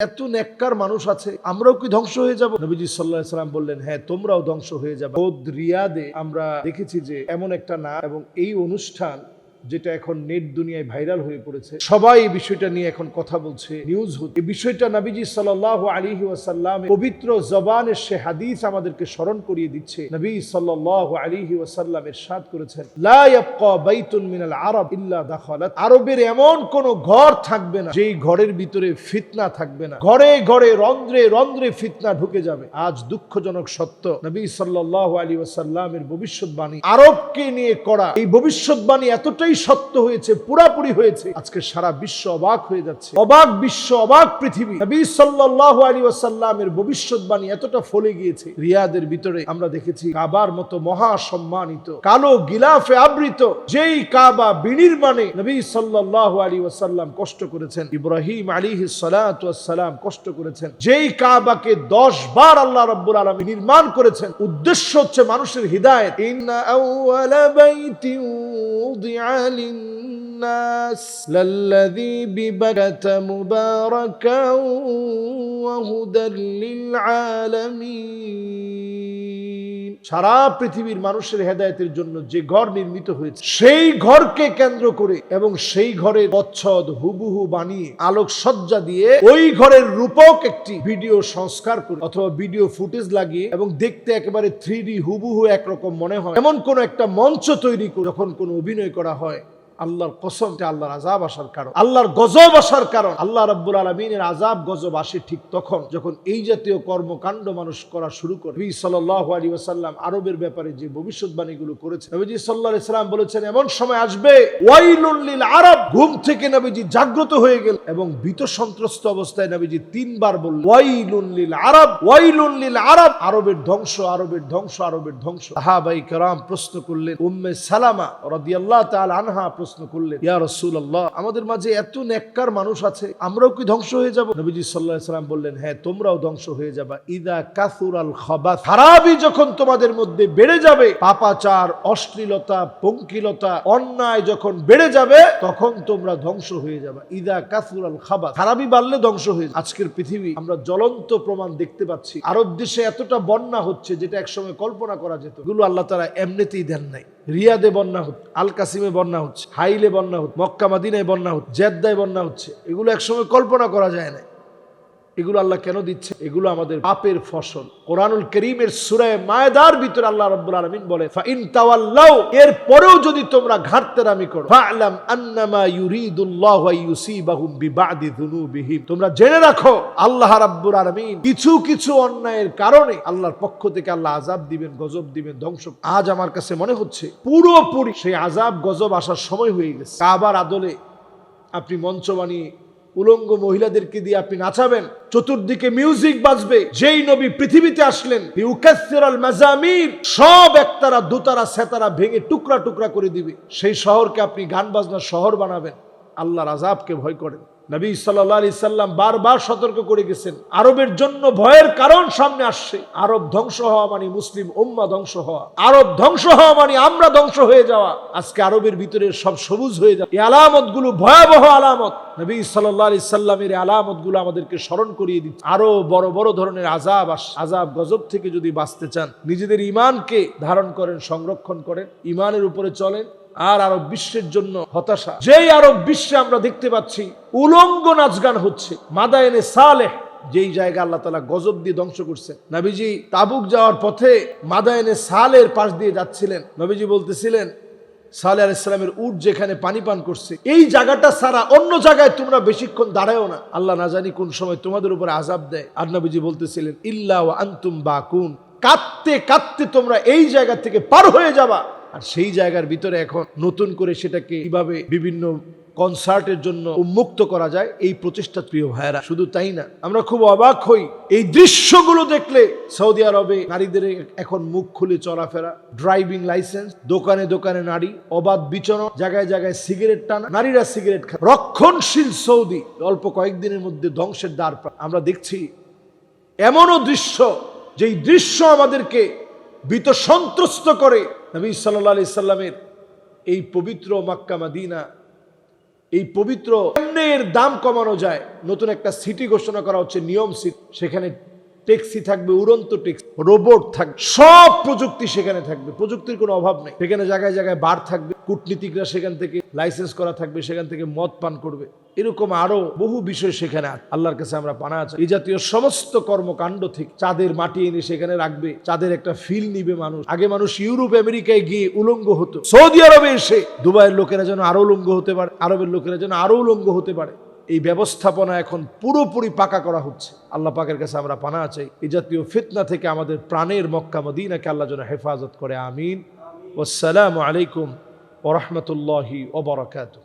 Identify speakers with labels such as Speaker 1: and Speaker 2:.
Speaker 1: এত নেককার মানুষ আছে, আমরাও কি ধ্বংস হয়ে যাব? নবীজি সাল্লাহ সাল্লাম বললেন হ্যাঁ তোমরাও ধ্বংস হয়ে যাবে। রিয়াদে আমরা দেখেছি যে, এমন একটা না এবং এই অনুষ্ঠান যেটা এখন নেট দুনিয়ায় ভাইরাল হয়ে পড়েছে। সবাই এই বিষয়টা নিয়ে এখন কথা বলছে নিউজ হচ্ছে। এই বিষয়টা নবীজি সাল্লাহ আলিহি ওয়াসাল্লাম পবিত্র জবানের সে হাদিস আমাদেরকে স্মরণ করিয়ে দিচ্ছে। নবী সাল্লাহ আলিহি ওয়াসাল্লাম এরশাদ করেছেন, লা বাইতুন মিনাল আরব ইল্লা দাখালাত। আরবের এমন কোন ঘর থাকবে না, যেই ঘরের ভিতরে ফিতনা থাকবে না। ঘরে ঘরে রন্ধ্রে রন্ধ্রে ফিতনা ঢুকে যাবে। আজ দুঃখজনক সত্য, নবী সাল্লাহ আলী ওয়াসাল্লামের ভবিষ্যৎবাণী আরবকে নিয়ে করা। এই ভবিষ্যৎবাণী এতটাই সত্য হয়েছে, পুরাপুরি হয়েছে। আজকে সারা বিশ্ব অবাক হয়ে যাচ্ছে। অবাক বিশ্ব, অবাক পৃথিবী। নবী সাল্লাহ আলী ওয়াসাল্লামের ভবিষ্যৎবাণী এতটা ফলে গিয়েছে। রিয়াদের ভিতরে আমরা দেখেছি কাবার মতো মহা সম্মানিত কালো গিলাফে আবৃত, যেই কাবা বিনির্মাণে নবী সাল্লাহ আলী ওয়াসাল্লাম কষ্ট করেছেন। ইব্রাহিম আলী সালাম কষ্ট করেছেন। যেই কাবাকে দশ বার আল্লাহ রব্বুল আলমী নির্মাণ করেছেন, উদ্দেশ্য হচ্ছে মানুষের হৃদায়ত। ইন্না আউয়ালা বাইতিন উযিআ للناس للذي ببكة مباركا وهدى للعالمين. সারা পৃথিবীর মানুষের হেদায়তের জন্য যে ঘর নির্মিত হয়েছে, সেই ঘরকে কেন্দ্র করে এবং সেই ঘরের বচ্ছদ হুবুহু বানিয়ে আলোক সজ্জা দিয়ে ওই ঘরের রূপক একটি ভিডিও সংস্কার করে অথবা ভিডিও ফুটেজ লাগিয়ে এবং দেখতে একেবারে থ্রি ডি হুবুহু একরকম মনে হয়। এমন কোন একটা মঞ্চ তৈরি করে যখন কোনো অভিনয় করা হয় আল্লাহর কসম এটা আল্লাহর আজাব আসার কারণ। আল্লাহর গজব আসার কারণ। আল্লাহ রাব্বুল আলমিনের আজাব গজব আসে ঠিক তখন, যখন এই জাতীয় কর্মকাণ্ড মানুষ করা শুরু করে। নবী সাল্লাহ আলী ওয়াসাল্লাম আরবের ব্যাপারে যে ভবিষ্যৎবাণীগুলো করেছে নবীজি সাল্লাহ ইসলাম বলেছেন, এমন সময় আসবে ওয়াইলুল্লিল আরব। ঘুম থেকে নবীজি জাগ্রত হয়ে গেল এবং ভীত সন্ত্রস্ত অবস্থায় নবীজি তিনবার বলল ওয়াইলুল্লিল আরব ওয়াইলুল্লিল আরব। আরবের ধ্বংস আরবের ধ্বংস আরবের ধ্বংস। সাহাবাই কারাম প্রশ্ন করলেন, উম্মে সালামা রাদিয়াল্লাহু তাআলা আনহা প্রশ্ন করলেন ইয়া রাসূলুল্লাহ। আমাদের মাঝে এত নেককার মানুষ আছে আমরাও কি ধ্বংস হয়ে যাব? নবীজি আলাইহি সাল্লাম বললেন হ্যাঁ তোমরাও ধ্বংস হয়ে যাবা। ইদা কাসুরাল খাবাস। খারাপই যখন তোমাদের মধ্যে বেড়ে যাবে পাপাচার অশ্লীলতা পঙ্কিলতা অন্যায় যখন বেড়ে যাবে তখন তোমরা ধ্বংস হয়ে যাবে। ইদা কাসুরাল খাবাস। খারাপই বাড়লে ধ্বংস হয়ে যাবে। আজকের পৃথিবী আমরা জ্বলন্ত প্রমাণ দেখতে পাচ্ছি। আরব দেশে এতটা বন্যা হচ্ছে যেটা একসময় কল্পনা করা যেত। এগুলো আল্লাহ তারা এমনিতেই দেন নাই। রিয়াদে বন্যা হচ্ছে আল কাসিমে বন্যা হচ্ছে। হাইলে বন্যা হচ্ছে, মক্কা, মাদিনায় বন্যা হচ্ছে, জেদ্দায় বন্যা হচ্ছে, এগুলো একসময় কল্পনা করা যায় না এগুলো আল্লাহ কেন দিচ্ছে? এগুলো আমাদের পাপের ফসল। কোরআনুল করিমের সুরায় মায়দার ভিতরে আল্লাহ রাব্বুল আলামিন বলে এর পরেও যদি তোমরা ঘাটতেরামি করো, ফা'লাম আন্নামা ইউরিদুল্লাহু ইউসিবাহুম বিবাদি যুনুবিহিম তোমরা জেনে রাখো, আল্লাহ রাব্বুল আলামিন কিছু কিছু অন্যায়ের কারণে আল্লাহর পক্ষ থেকে আল্লাহ আযাব দিবেন, গজব দিবেন, ধ্বংস আজ আমার কাছে মনে হচ্ছে, পুরোপুরি সেই আযাব, গজব আসার সময় হয়ে গেছে। কাবার আদলে আপনি মঞ্চ বানিয়ে উলঙ্গ মহিলাদেরকে দিয়ে আপনি নাচাবেন। চতুর্দিকে মিউজিক বাজবে। যেই নবী পৃথিবীতে আসলেন মাজামির সব একতারা, দুতারা, সেতারা ভেঙে টুকরা টুকরা করে দিবে। সেই শহরকে আপনি গান বাজনার শহর বানাবেন। আল্লাহর আজাবকে ভয় করেন। নবী সাল্লাহ আলি সাল্লাম বারবার সতর্ক করে গেছেন। আরবের জন্য ভয়ের কারণ সামনে আসছে। আরব ধ্বংস হওয়া মানে মুসলিম উম্মা ধ্বংস হওয়া। আরব ধ্বংস হওয়া মানে আমরা ধ্বংস হয়ে যাওয়া। আজকে আরবের ভিতরে সব সবুজ হয়ে যাওয়া এই আলামতগুলো ভয়াবহ আলামত। নবী সাল্লাহ আলি সাল্লামের এই আলামতগুলো আমাদেরকে স্মরণ করিয়ে দিচ্ছে। আরও বড় বড় ধরনের আজাব আস আজাব গজব থেকে যদি বাঁচতে চান, নিজেদের ইমানকে ধারণ করেন, সংরক্ষণ করেন ইমানের উপরে চলেন আর আরব বিশ্বের জন্য হতাশা। যেই আরব বিশ্বে আমরা দেখতে পাচ্ছি, উলঙ্গ নাচ গান হচ্ছে। মাদায়নে সালেহ, যেই জায়গা আল্লাহ তালা গজব দিয়ে ধ্বংস করছে। নবীজি তাবুক যাওয়ার পথে মাদায়নে সালের পাশ দিয়ে যাচ্ছিলেন। নবীজি বলতেছিলেন সালে আল ইসলামের উট যেখানে পানি পান করছে, এই জায়গাটা সারা অন্য জায়গায় তোমরা বেশিক্ষণ দাঁড়ায়ও না। আল্লাহ না জানি কোন সময় তোমাদের উপরে আজাব দেয়। আর নবীজি বলতেছিলেন, ইল্লা ও আন্তুম বা কুন কাঁদতে কাঁদতে তোমরা এই জায়গা থেকে পার হয়ে যাবা। আর সেই জায়গার ভিতরে এখন নতুন করে সেটাকে কীভাবে বিভিন্ন কনসার্টের জন্য উন্মুক্ত করা যায়, এই প্রচেষ্টা প্রিয় ভাইয়েরা, শুধু তাই না, আমরা খুব অবাক হই এই দৃশ্যগুলো দেখলে সৌদি আরবে নারীদের এখন মুখ খুলে চলাফেরা ড্রাইভিং লাইসেন্স দোকানে দোকানে নারী, অবাধ বিচরণ, জায়গায় জায়গায় সিগারেট টানা, নারীরা সিগারেট খায় রক্ষণশীল সৌদি অল্প কয়েকদিনের মধ্যে ধ্বংসের দ্বার। আমরা দেখছি এমনও দৃশ্য, যেই দৃশ্য আমাদেরকে ভীত সন্ত্রস্ত করে নবী সাল্লা আলি সাল্লামের এই পবিত্র মাক্কা মাদিনা, এই পবিত্র দাম কমানো যায়। নতুন একটা সিটি ঘোষণা করা হচ্ছে নিয়ম সিট। সেখানে ট্যাক্সি থাকবে, উড়ন্ত ট্যাক্সি, রোবট থাকবে সব প্রযুক্তি সেখানে থাকবে। প্রযুক্তির কোনো অভাব নেই। সেখানে জায়গায় জায়গায় বার থাকবে, কূটনীতিকরা সেখান থেকে লাইসেন্স করা থাকবে, সেখান থেকে মদ পান করবে। এরকম আরও বহু বিষয় সেখানে আছে। আল্লাহর কাছে আমরা পানা আছে। এই জাতীয় সমস্ত কর্মকাণ্ড থেকে চাঁদের মাটি এনে সেখানে রাখবে। চাঁদের একটা ফিল নিবে মানুষ। আগে মানুষ ইউরোপ, আমেরিকায় গিয়ে উলঙ্গ হতো। সৌদি আরবে এসে দুবাইয়ের লোকেরা যেন আরও উলঙ্গ হতে পারে, আরবের লোকেরা যেন আরও উলঙ্গ হতে পারে। এই ব্যবস্থাপনা এখন পুরোপুরি পাকা করা হচ্ছে। আল্লাহ পাকের কাছে আমরা পানা চাই। এই জাতীয় ফিতনা থেকে আমাদের প্রাণের মক্কা মদিনাকে আল্লাহ যেন হেফাজত করে। আমিন। ওসালামু আলাইকুম ওরহমতুল্লাহি ওবরাকাতুহ